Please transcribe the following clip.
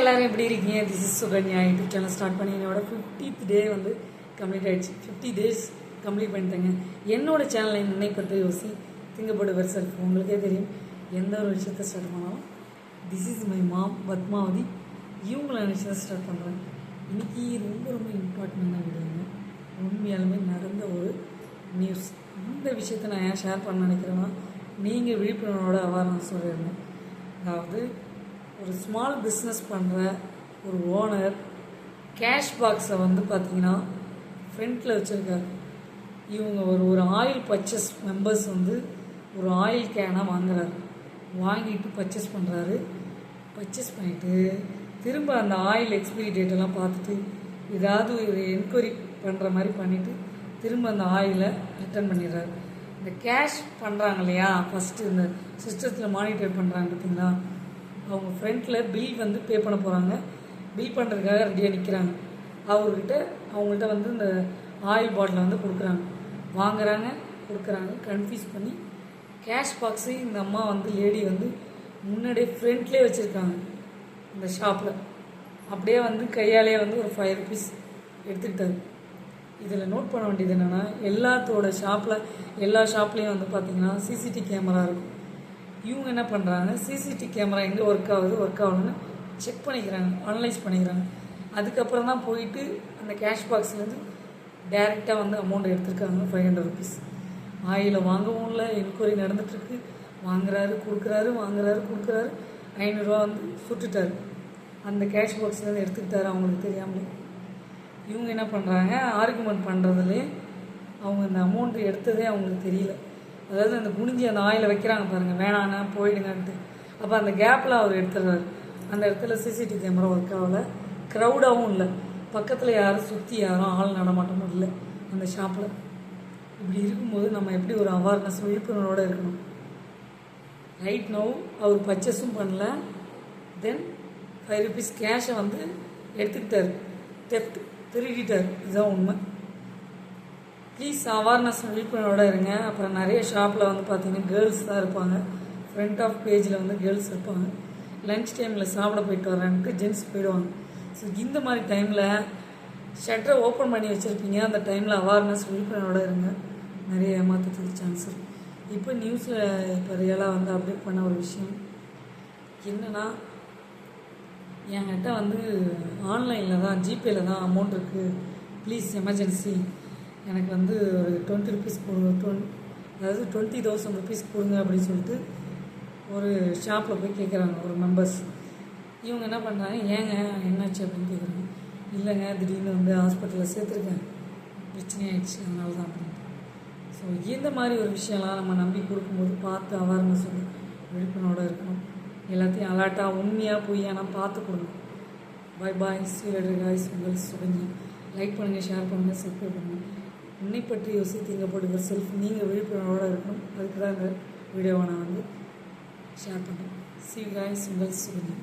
எல்லாரும் எப்படி இருக்கீங்க? This is Sukanya YouTube channel start பண்ணி என்னோட ஃபிஃப்டித் டே வந்து கம்ப்ளீட் ஆயிடுச்சு. ஃபிஃப்டி டேஸ் கம்ப்ளீட் பண்ணிட்டேங்க. என்னோட சேனலை நினைப்பதை பற்றி யோசி திங்கப்படு வெர்சல்ஃப் உங்களுக்கே தெரியும். எந்த ஒரு விஷயத்த ஸ்டார்ட் பண்ணாலும் this is my mom Padmavathi. இவங்கள நினச்சி ஸ்டார்ட் பண்ணுறேன் இன்றைக்கி ரொம்ப ரொம்ப இம்பார்ட்டண்ட்டாக விடுவாங்க உண்மையாலுமே நடந்த ஒரு நியூஸ் இந்த விஷயத்தை நான் ஏன் ஷேர் பண்ண நினைக்கிறேன்னா நீங்கள் விழிப்புணர்வோட அவேர்னஸ் சொல்லியிருந்தேன். அதாவது ஒரு ஸ்மால் பிஸ்னஸ் பண்ணுற ஒரு ஓனர் கேஷ் பாக்ஸை வந்து பார்த்தீங்கன்னா ஃப்ரண்ட்டில் வச்சுருக்காரு. இவங்க ஒரு ஒரு ஆயில் பர்ச்சேஸ் மெம்பர்ஸ் வந்து ஒரு ஆயில் கேனாக வாங்குறாரு. வாங்கிட்டு பர்ச்சேஸ் பண்ணுறாரு பர்ச்சேஸ் பண்ணிவிட்டு திரும்ப அந்த ஆயில் எக்ஸ்பிரி டேட்டெல்லாம் பார்த்துட்டு ஏதாவது ஒரு என்கொயரி பண்ணுற மாதிரி பண்ணிவிட்டு திரும்ப அந்த ஆயிலை ரிட்டர்ன் பண்ணிடுறாரு. இந்த கேஷ் பண்ணுறாங்க இல்லையா? ஃபஸ்ட்டு இந்த சிஸ்டத்தில் மானிட்டர் பண்ணுறாங்க பார்த்தீங்களா அவங்க ஃப்ரெண்டில் பில் வந்து பே பண்ண போகிறாங்க பில் பண்ணுறதுக்காக ரெடியாக நிற்கிறாங்க அவர்கிட்ட அவங்கள்ட்ட வந்து இந்த ஆயில் பாட்டிலை வந்து கொடுக்குறாங்க. வாங்குறாங்க கொடுக்குறாங்க கன்ஃபியூஸ் பண்ணி கேஷ் பாக்ஸு இந்த அம்மா வந்து லேடி வந்து முன்னாடியே ஃப்ரண்ட்லேயே வச்சுருக்காங்க இந்த ஷாப்பில் அப்படியே வந்து கையாலேயே வந்து ஒரு ஃபைவ் ருபீஸ் எடுத்துக்கிட்டாரு இதில் நோட் பண்ண வேண்டியது என்னென்னா எல்லாத்தோட ஷாப்பில் எல்லா ஷாப்லேயும் வந்து பார்த்திங்கன்னா சிசிடி கேமரா இருக்கும். இவங்க என்ன பண்ணுறாங்க சிசிடி கேமரா எங்கே ஒர்க் ஆகுது? ஒர்க் ஆகணும்னு செக் பண்ணிக்கிறாங்க அனலைஸ் பண்ணிக்கிறாங்க. அதுக்கப்புறம் தான் போயிட்டு அந்த கேஷ் பாக்ஸ்லேருந்து டேரெக்டாக வந்து அமௌண்ட் எடுத்திருக்காங்க ஃபைவ் ஹண்ட்ரட் ருபீஸ் ஆயில வாங்கவும் இல்லை என்கொயரி நடந்துட்டுருக்கு வாங்குறாரு கொடுக்குறாரு வாங்குறாரு கொடுக்குறாரு. ஐநூறுரூவா வந்து சுட்டுட்டாரு. அந்த கேஷ் பாக்ஸ்லேருந்து எடுத்துக்கிட்டாரு அவங்களுக்கு தெரியாமலே. இவங்க என்ன பண்ணுறாங்க ஆர்குமெண்ட் பண்ணுறதுலே அவங்க இந்த அமௌண்ட்டு எடுத்ததே அவங்களுக்கு தெரியல. அதாவது அந்த குனிஞ்சி அந்த ஆயில் வைக்கிறாங்க பாருங்கள் வேணாண்ணா போயிடுங்கன்ட்டு. அப்போ அந்த கேப்பில் அவர் எடுத்துடுறாரு. அந்த இடத்துல சிசிடிவி கேமரா ஒர்க் ஆகலை. க்ரௌடாகவும் இல்லை. பக்கத்தில் யாரும் சுற்றி யாரும் ஆள் நடமாட்டமும் இல்லை அந்த ஷாப்பில் இப்படி இருக்கும்போது நம்ம எப்படி ஒரு அவேர்னஸ் விழிப்புணர்வோடு இருக்கணும்? ரைட் நோ அவர் பர்ச்சேஸும் பண்ணல. தென் ஃபைவ் ருபீஸ் கேஷை வந்து எடுத்துக்கிட்டார். தெஃப்ட் திருடிட்டார். இதுதான் உண்மை. ப்ளீஸ் அவேர்னஸ் விழிப்புணர்வோட இருங்க. அப்புறம் நிறைய ஷாப்பில் வந்து பார்த்தீங்கன்னா கேர்ள்ஸ் தான் இருப்பாங்க. ஃப்ரண்ட் ஆஃப் பேஜில் வந்து கேர்ள்ஸ் இருப்பாங்க. லன்ச் டைமில் சாப்பிட போயிட்டு வரேன்ட்டு ஜென்ஸ் போயிடுவாங்க. ஸோ இந்த மாதிரி டைமில் ஷட்டரை ஓப்பன் பண்ணி வச்சுருப்பீங்க. அந்த டைமில் அவேர்னஸ் விழிப்புணர்வோட இருங்க. நிறைய ஏமாற்றத்துக்கு சான்ஸ் இருக்கு. இப்போ நியூஸில் இப்போ ரியலாக வந்து அப்டேட் பண்ண ஒரு விஷயம். என்னென்னா என்கிட்ட வந்து ஆன்லைனில் தான் ஜிபேயில் தான் அமௌண்ட் இருக்குது ப்ளீஸ் எமர்ஜென்சி எனக்கு வந்து ஒரு டுவெண்ட்டி ருபீஸ் கொடுங்க டுவென் அதாவது டுவெண்ட்டி தௌசண்ட் ருபீஸ் கொடுங்க அப்படின்னு சொல்லிட்டு ஒரு ஷாப்பில் போய் கேட்குறாங்க ஒரு மெம்பர்ஸ் இவங்க என்ன பண்ணுறாங்க ஏங்க என்னாச்சு அப்படின்னு கேட்குறாங்க இல்லைங்க திடீர்னு வந்து ஹாஸ்பிட்டலில் சேர்த்துருக்கேன். பிரச்சனை ஆயிடுச்சு அதனால தான் அப்படின்ட்டு ஸோ இந்த மாதிரி ஒரு விஷயம்லாம் நம்ம நம்பி கொடுக்கும்போது பார்த்து அவேர்னஸ் வந்து விழிப்புணோடு இருக்கணும். எல்லாத்தையும் அலர்ட்டாக உண்மையாக பொய்யானா பார்த்து கொடுங்க பாய் பாய் சீரடு காய்ஸ் உங்கள் சுகஞ்சி லைக் பண்ணுங்கள் ஷேர் பண்ணுங்கள் சப்ஸ்கிரைப் பண்ணுங்கள் உன்னை பற்றி யோசித்தீங்க போட்டு செல்ஃப் நீங்கள் விழிப்புணர்வோடு இருக்கணும். அதுக்கு தான் இந்த வீடியோவை நான் வந்து ஷேர் பண்ணுறேன் சி காய்ஸ் உங்கள் சுகஞ்சி